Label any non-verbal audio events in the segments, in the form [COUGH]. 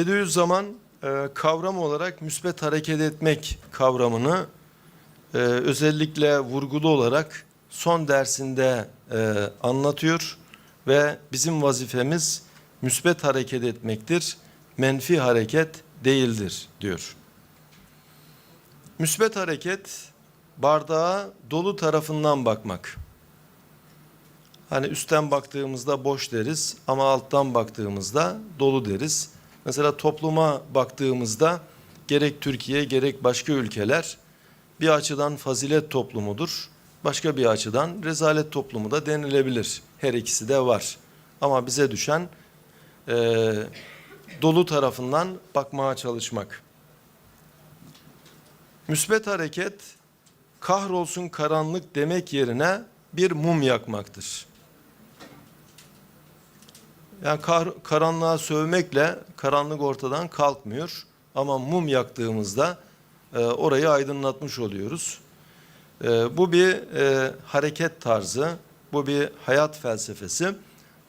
Bediüzzaman e, kavram olarak müsbet hareket etmek kavramını e, özellikle vurgulu olarak son dersinde e, anlatıyor ve bizim vazifemiz müsbet hareket etmektir, menfi hareket değildir diyor. Müsbet hareket bardağa dolu tarafından bakmak. Hani üstten baktığımızda boş deriz ama alttan baktığımızda dolu deriz. Mesela topluma baktığımızda gerek Türkiye gerek başka ülkeler bir açıdan fazilet toplumudur. Başka bir açıdan rezalet toplumu da denilebilir. Her ikisi de var. Ama bize düşen eee, dolu tarafından bakmaya çalışmak. Müsbet hareket kahrolsun karanlık demek yerine bir mum yakmaktır. Yani kar, karanlığa sövmekle karanlık ortadan kalkmıyor. Ama mum yaktığımızda e, orayı aydınlatmış oluyoruz. E, bu bir e, hareket tarzı, bu bir hayat felsefesi.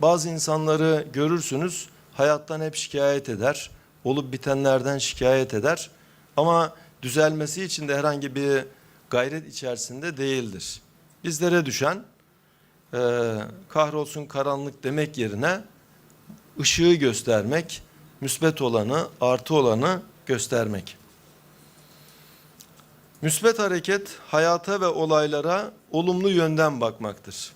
Bazı insanları görürsünüz hayattan hep şikayet eder, olup bitenlerden şikayet eder. Ama düzelmesi için de herhangi bir gayret içerisinde değildir. Bizlere düşen e, kahrolsun karanlık demek yerine ışığı göstermek, müsbet olanı, artı olanı göstermek. Müsbet hareket hayata ve olaylara olumlu yönden bakmaktır.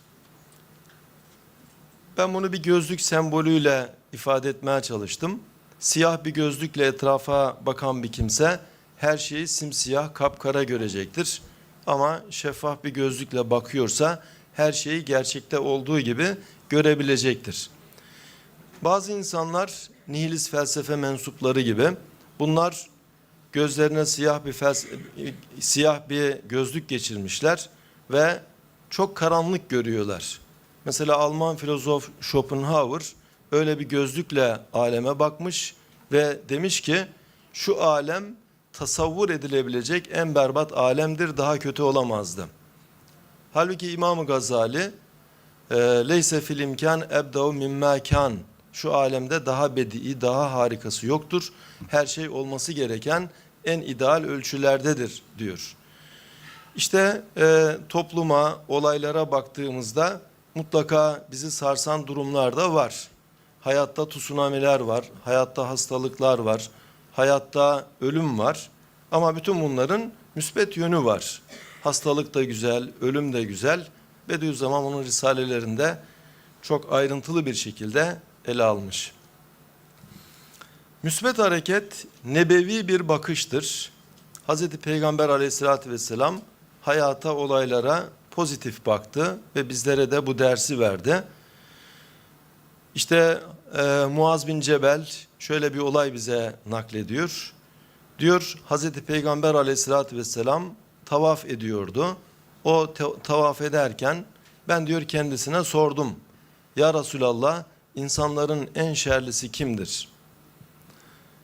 Ben bunu bir gözlük sembolüyle ifade etmeye çalıştım. Siyah bir gözlükle etrafa bakan bir kimse her şeyi simsiyah, kapkara görecektir. Ama şeffaf bir gözlükle bakıyorsa her şeyi gerçekte olduğu gibi görebilecektir. Bazı insanlar nihilist felsefe mensupları gibi bunlar gözlerine siyah bir fels- siyah bir gözlük geçirmişler ve çok karanlık görüyorlar. Mesela Alman filozof Schopenhauer öyle bir gözlükle aleme bakmış ve demiş ki şu alem tasavvur edilebilecek en berbat alemdir daha kötü olamazdı. Halbuki İmam Gazali leyse fil imkan ebdav mimma kan şu alemde daha bedi, daha harikası yoktur. Her şey olması gereken en ideal ölçülerdedir diyor. İşte e, topluma, olaylara baktığımızda mutlaka bizi sarsan durumlar da var. Hayatta tsunamiler var, hayatta hastalıklar var, hayatta ölüm var. Ama bütün bunların müsbet yönü var. Hastalık da güzel, ölüm de güzel. Bediüzzaman onun risalelerinde çok ayrıntılı bir şekilde ele almış. Müsbet hareket nebevi bir bakıştır. Hz. Peygamber aleyhissalatü vesselam hayata, olaylara pozitif baktı ve bizlere de bu dersi verdi. İşte e, Muaz bin Cebel şöyle bir olay bize naklediyor. Diyor Hz. Peygamber aleyhissalatü vesselam tavaf ediyordu. O tavaf ederken ben diyor kendisine sordum. Ya Resulallah insanların en şerlisi kimdir?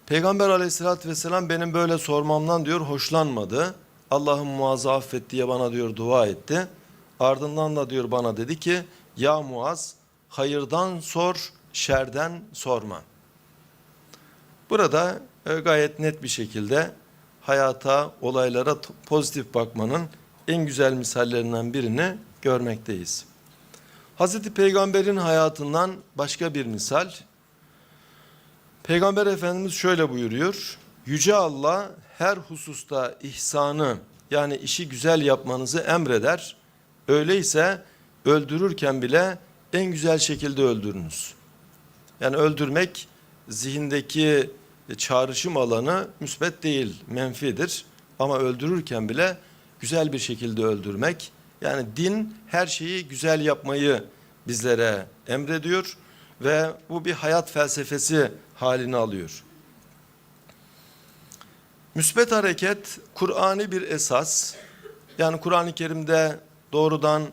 Peygamber aleyhissalatü vesselam benim böyle sormamdan diyor hoşlanmadı. Allah'ım Muaz'ı affet diye bana diyor dua etti. Ardından da diyor bana dedi ki ya Muaz hayırdan sor şerden sorma. Burada e, gayet net bir şekilde hayata, olaylara pozitif bakmanın en güzel misallerinden birini görmekteyiz. Hazreti Peygamber'in hayatından başka bir misal. Peygamber Efendimiz şöyle buyuruyor. Yüce Allah her hususta ihsanı yani işi güzel yapmanızı emreder. Öyleyse öldürürken bile en güzel şekilde öldürünüz. Yani öldürmek zihindeki çağrışım alanı müsbet değil, menfidir. Ama öldürürken bile güzel bir şekilde öldürmek. Yani din her şeyi güzel yapmayı bizlere emrediyor ve bu bir hayat felsefesi halini alıyor. Müsbet hareket Kur'an'i bir esas. Yani Kur'an-ı Kerim'de doğrudan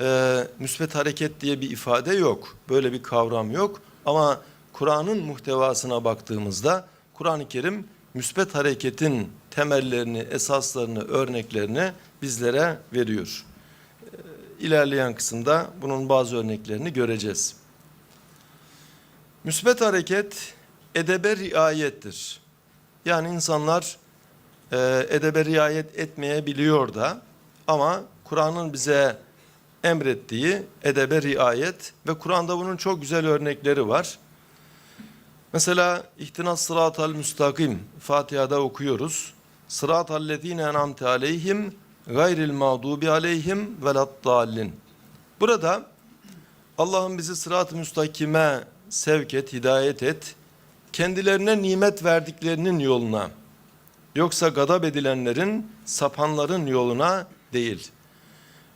e, müsbet hareket diye bir ifade yok. Böyle bir kavram yok. Ama Kur'an'ın muhtevasına baktığımızda Kur'an-ı Kerim müsbet hareketin temellerini, esaslarını, örneklerini bizlere veriyor. İlerleyen kısımda bunun bazı örneklerini göreceğiz. Müsbet hareket edebe riayettir. Yani insanlar e, edebe riayet etmeyebiliyor da ama Kur'an'ın bize emrettiği edebe riayet ve Kur'an'da bunun çok güzel örnekleri var. Mesela ihtinas sıratal müstakim Fatiha'da okuyoruz. Sıratal lezine en'amte aleyhim gayril mağdubi aleyhim veladdallin. Burada Allah'ım bizi sırat-ı müstakime sevk et, hidayet et. Kendilerine nimet verdiklerinin yoluna. Yoksa gadab edilenlerin, sapanların yoluna değil.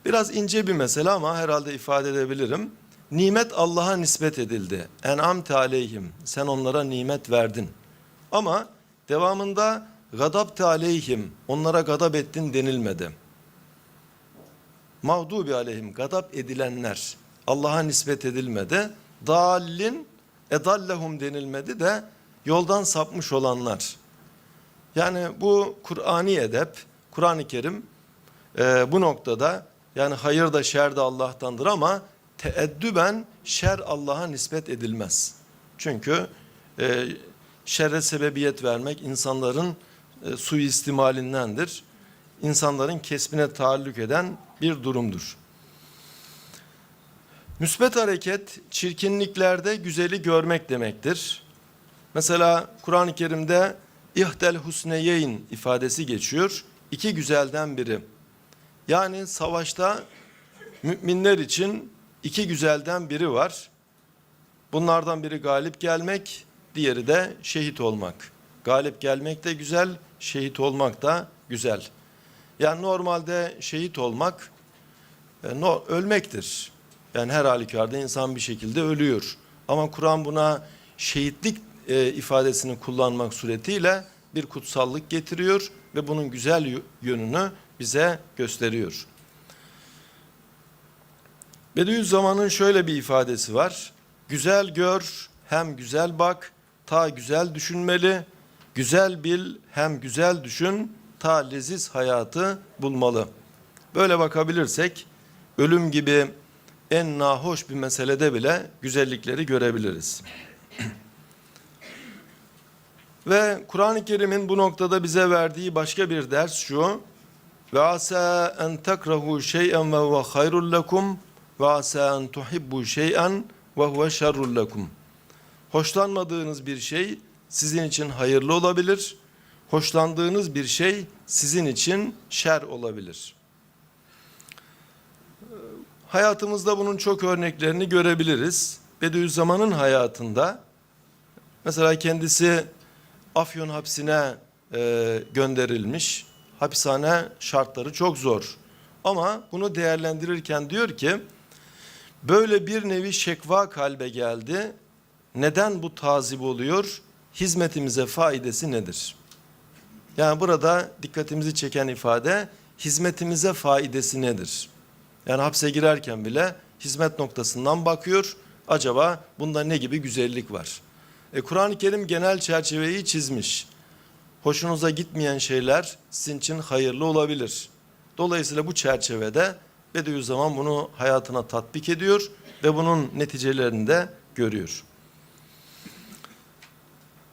Biraz ince bir mesele ama herhalde ifade edebilirim. Nimet Allah'a nispet edildi. En'amte aleyhim. Sen onlara nimet verdin. Ama devamında gadabte aleyhim. Onlara gadab ettin denilmedi. Mağdubi aleyhim. Gadab edilenler. Allah'a nispet edilmedi. Dallin edallehum denilmedi de yoldan sapmış olanlar. Yani bu Kur'ani edep, Kur'an-ı Kerim e, bu noktada yani hayır da şer de Allah'tandır ama teeddüben şer Allah'a nispet edilmez. Çünkü e, şerre sebebiyet vermek insanların e, suistimalindendir. İnsanların kesbine taallük eden bir durumdur. Müsbet hareket çirkinliklerde güzeli görmek demektir. Mesela Kur'an-ı Kerim'de ihtel husneyeyn ifadesi geçiyor. İki güzelden biri. Yani savaşta müminler için iki güzelden biri var. Bunlardan biri galip gelmek, diğeri de şehit olmak. Galip gelmek de güzel, şehit olmak da güzel. Yani normalde şehit olmak e, no, ölmektir. Yani her halükarda insan bir şekilde ölüyor. Ama Kur'an buna şehitlik e, ifadesini kullanmak suretiyle bir kutsallık getiriyor ve bunun güzel yönünü bize gösteriyor. Bediüzzaman'ın şöyle bir ifadesi var. Güzel gör, hem güzel bak, ta güzel düşünmeli, güzel bil, hem güzel düşün, ta leziz hayatı bulmalı. Böyle bakabilirsek ölüm gibi en nahoş bir meselede bile güzellikleri görebiliriz. [CLEARS THROAT] Ve Kur'an-ı Kerim'in bu noktada bize verdiği başka bir ders şu. Ve asa en tekrahu şey'en ve huve hayrul lekum ve asa en tuhibbu şey'en ve huve şerrul lekum. Hoşlanmadığınız bir şey sizin için hayırlı olabilir. Hoşlandığınız bir şey sizin için şer olabilir. Hayatımızda bunun çok örneklerini görebiliriz. Bediüzzaman'ın hayatında mesela kendisi Afyon hapsine e, gönderilmiş. Hapishane şartları çok zor. Ama bunu değerlendirirken diyor ki böyle bir nevi şekva kalbe geldi. Neden bu tazip oluyor? Hizmetimize faidesi nedir? Yani burada dikkatimizi çeken ifade hizmetimize faidesi nedir? Yani hapse girerken bile hizmet noktasından bakıyor. Acaba bunda ne gibi güzellik var? E, Kur'an-ı Kerim genel çerçeveyi çizmiş. Hoşunuza gitmeyen şeyler sizin için hayırlı olabilir. Dolayısıyla bu çerçevede Bediüzzaman bunu hayatına tatbik ediyor ve bunun neticelerini de görüyor.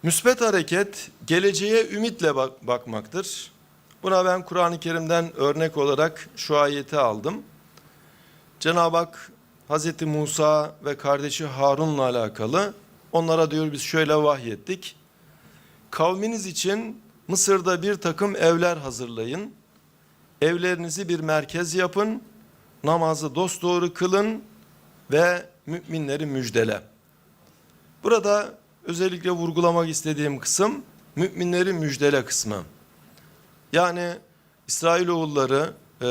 Müsbet hareket geleceğe ümitle bak bakmaktır. Buna ben Kur'an-ı Kerim'den örnek olarak şu ayeti aldım. Cenab-ı Hak Hazreti Musa ve kardeşi Harun'la alakalı onlara diyor biz şöyle vahyettik. Kavminiz için Mısır'da bir takım evler hazırlayın. Evlerinizi bir merkez yapın. Namazı dosdoğru kılın ve müminleri müjdele. Burada özellikle vurgulamak istediğim kısım müminleri müjdele kısmı. Yani İsrailoğulları e,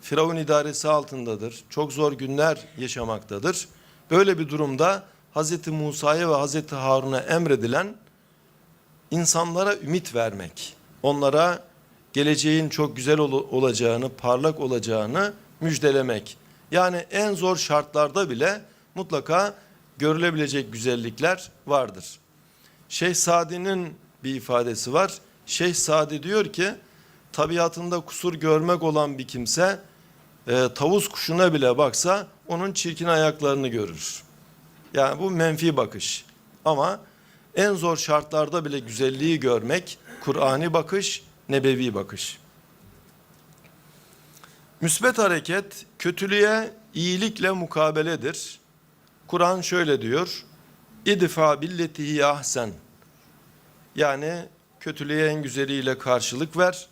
Firavun idaresi altındadır. Çok zor günler yaşamaktadır. Böyle bir durumda Hz. Musa'ya ve Hz. Harun'a emredilen insanlara ümit vermek. Onlara geleceğin çok güzel ol olacağını, parlak olacağını müjdelemek. Yani en zor şartlarda bile mutlaka görülebilecek güzellikler vardır. Şeyh Sadi'nin bir ifadesi var. Şeyh Sadi diyor ki tabiatında kusur görmek olan bir kimse e, tavus kuşuna bile baksa onun çirkin ayaklarını görür. Yani bu menfi bakış. Ama En zor şartlarda bile güzelliği görmek Kur'ani bakış, nebevi bakış. Müsbet hareket kötülüğe iyilikle mukabeledir. Kur'an şöyle diyor. İdfa billetihi ahsen. Yani kötülüğe en güzeliyle karşılık ver.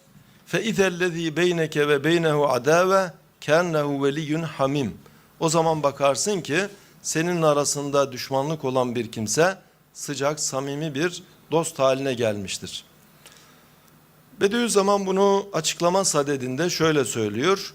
Fe izellezî beyneke ve beynehu adave kennehu veliyyun hamim. O zaman bakarsın ki senin arasında düşmanlık olan bir kimse sıcak, samimi bir dost haline gelmiştir. Bediüzzaman bunu açıklama sadedinde şöyle söylüyor.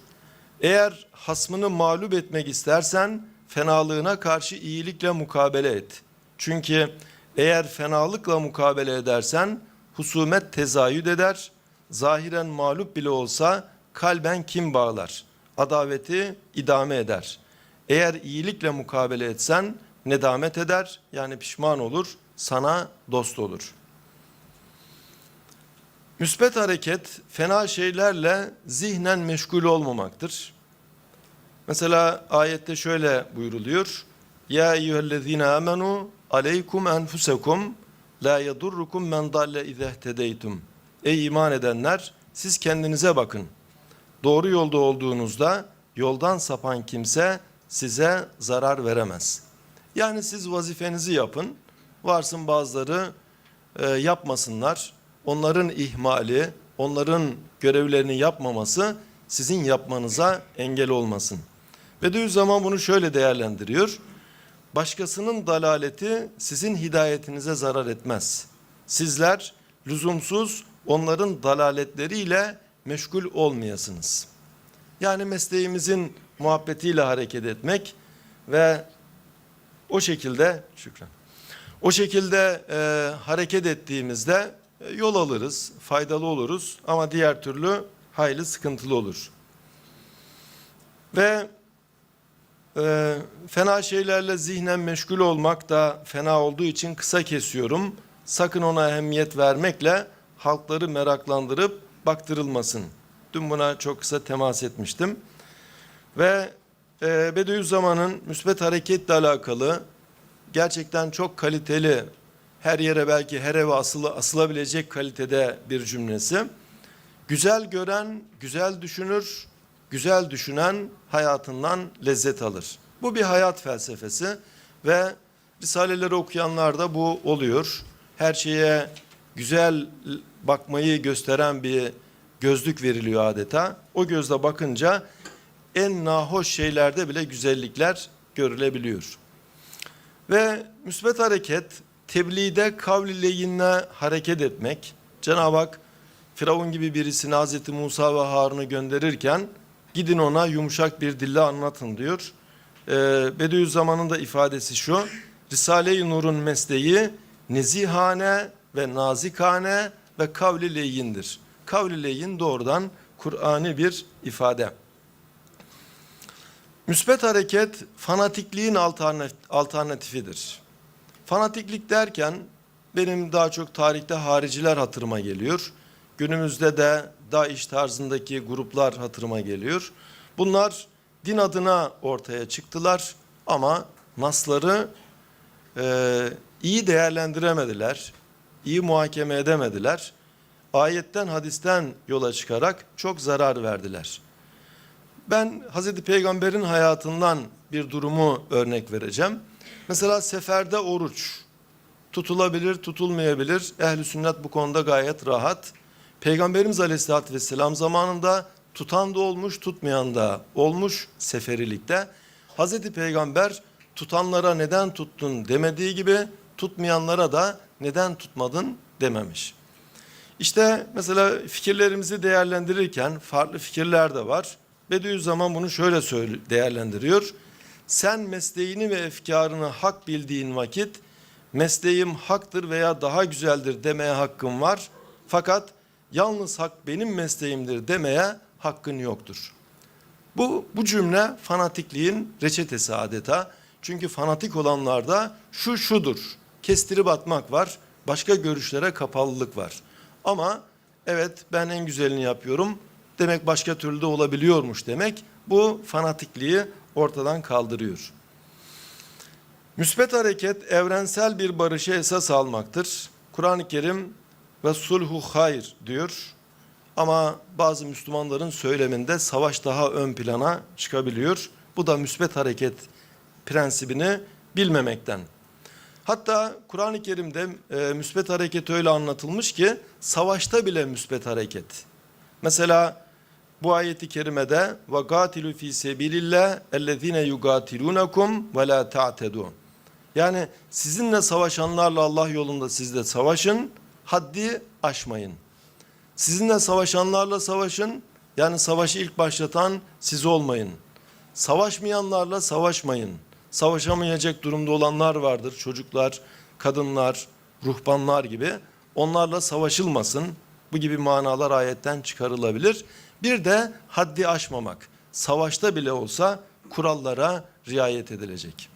Eğer hasmını mağlup etmek istersen fenalığına karşı iyilikle mukabele et. Çünkü eğer fenalıkla mukabele edersen husumet tezayüd eder, zahiren mağlup bile olsa kalben kim bağlar, adaveti idame eder. Eğer iyilikle mukabele etsen nedamet eder yani pişman olur, sana dost olur.'' Müsbet hareket fena şeylerle zihnen meşgul olmamaktır. Mesela ayette şöyle buyruluyor. Ya eyyühellezine amenu aleykum enfusekum la yadurrukum men dalle izehtedeytum. Ey iman edenler siz kendinize bakın. Doğru yolda olduğunuzda yoldan sapan kimse size zarar veremez. Yani siz vazifenizi yapın. Varsın bazıları e, yapmasınlar onların ihmali, onların görevlerini yapmaması sizin yapmanıza engel olmasın. Bediüzzaman bunu şöyle değerlendiriyor. Başkasının dalaleti sizin hidayetinize zarar etmez. Sizler lüzumsuz onların dalaletleriyle meşgul olmayasınız. Yani mesleğimizin muhabbetiyle hareket etmek ve o şekilde şükran. O şekilde e, hareket ettiğimizde e, yol alırız, faydalı oluruz ama diğer türlü hayli sıkıntılı olur. Ve e, fena şeylerle zihnen meşgul olmak da fena olduğu için kısa kesiyorum. Sakın ona ehemmiyet vermekle halkları meraklandırıp baktırılmasın. Dün buna çok kısa temas etmiştim. Ve e, Bediüzzaman'ın müsbet hareketle alakalı gerçekten çok kaliteli her yere belki her eve asılı, asılabilecek kalitede bir cümlesi. Güzel gören güzel düşünür, güzel düşünen hayatından lezzet alır. Bu bir hayat felsefesi ve Risaleleri okuyanlarda bu oluyor. Her şeye güzel bakmayı gösteren bir gözlük veriliyor adeta. O gözle bakınca en nahoş şeylerde bile güzellikler görülebiliyor. Ve müsbet hareket tebliğde kavli leyinle hareket etmek. Cenab-ı Hak Firavun gibi birisini Hazreti Musa ve Harun'u gönderirken gidin ona yumuşak bir dille anlatın diyor. Ee, Bediüzzaman'ın da ifadesi şu. Risale-i Nur'un mesleği nezihane ve nazikane ve kavli leyindir. Kavli leyin doğrudan Kur'an'i bir ifade. Müsbet hareket fanatikliğin alternatifidir. Fanatiklik derken benim daha çok tarihte hariciler hatırıma geliyor. Günümüzde de DAEŞ tarzındaki gruplar hatırıma geliyor. Bunlar din adına ortaya çıktılar ama nasları e, iyi değerlendiremediler, iyi muhakeme edemediler. Ayetten, hadisten yola çıkarak çok zarar verdiler. Ben Hazreti Peygamber'in hayatından bir durumu örnek vereceğim. Mesela seferde oruç tutulabilir, tutulmayabilir. Ehli sünnet bu konuda gayet rahat. Peygamberimiz Aleyhisselatü Vesselam zamanında tutan da olmuş, tutmayan da olmuş seferilikte. Hazreti Peygamber tutanlara neden tuttun demediği gibi tutmayanlara da neden tutmadın dememiş. İşte mesela fikirlerimizi değerlendirirken farklı fikirler de var. Bediüzzaman bunu şöyle değerlendiriyor. Sen mesleğini ve efkarını hak bildiğin vakit mesleğim haktır veya daha güzeldir demeye hakkın var. Fakat yalnız hak benim mesleğimdir demeye hakkın yoktur. Bu, bu cümle fanatikliğin reçetesi adeta. Çünkü fanatik olanlarda şu şudur. Kestirip atmak var. Başka görüşlere kapalılık var. Ama evet ben en güzelini yapıyorum. Demek başka türlü de olabiliyormuş demek. Bu fanatikliği ortadan kaldırıyor. Müsbet hareket evrensel bir barışı esas almaktır. Kur'an-ı Kerim ve sulhu hayr diyor. Ama bazı Müslümanların söyleminde savaş daha ön plana çıkabiliyor. Bu da müsbet hareket prensibini bilmemekten. Hatta Kur'an-ı Kerim'de e, müsbet hareket öyle anlatılmış ki savaşta bile müsbet hareket. Mesela bu ayeti kerimede ve gatilu fi sebilillah ellezine yugatilunakum ve la ta'tedun. Yani sizinle savaşanlarla Allah yolunda siz de savaşın, haddi aşmayın. Sizinle savaşanlarla savaşın, yani savaşı ilk başlatan siz olmayın. Savaşmayanlarla savaşmayın. Savaşamayacak durumda olanlar vardır. Çocuklar, kadınlar, ruhbanlar gibi. Onlarla savaşılmasın. Bu gibi manalar ayetten çıkarılabilir. Bir de haddi aşmamak. Savaşta bile olsa kurallara riayet edilecek.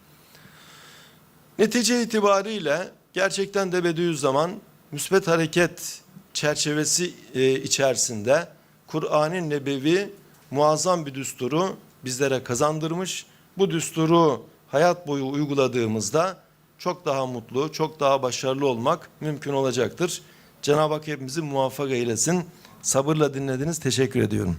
Netice itibariyle gerçekten de Bediüzzaman müsbet hareket çerçevesi e, içerisinde Kur'an-ı Nebevi muazzam bir düsturu bizlere kazandırmış. Bu düsturu hayat boyu uyguladığımızda çok daha mutlu, çok daha başarılı olmak mümkün olacaktır. Cenab-ı Hak hepimizi muvaffak eylesin. Sabırla dinlediniz. Teşekkür ediyorum.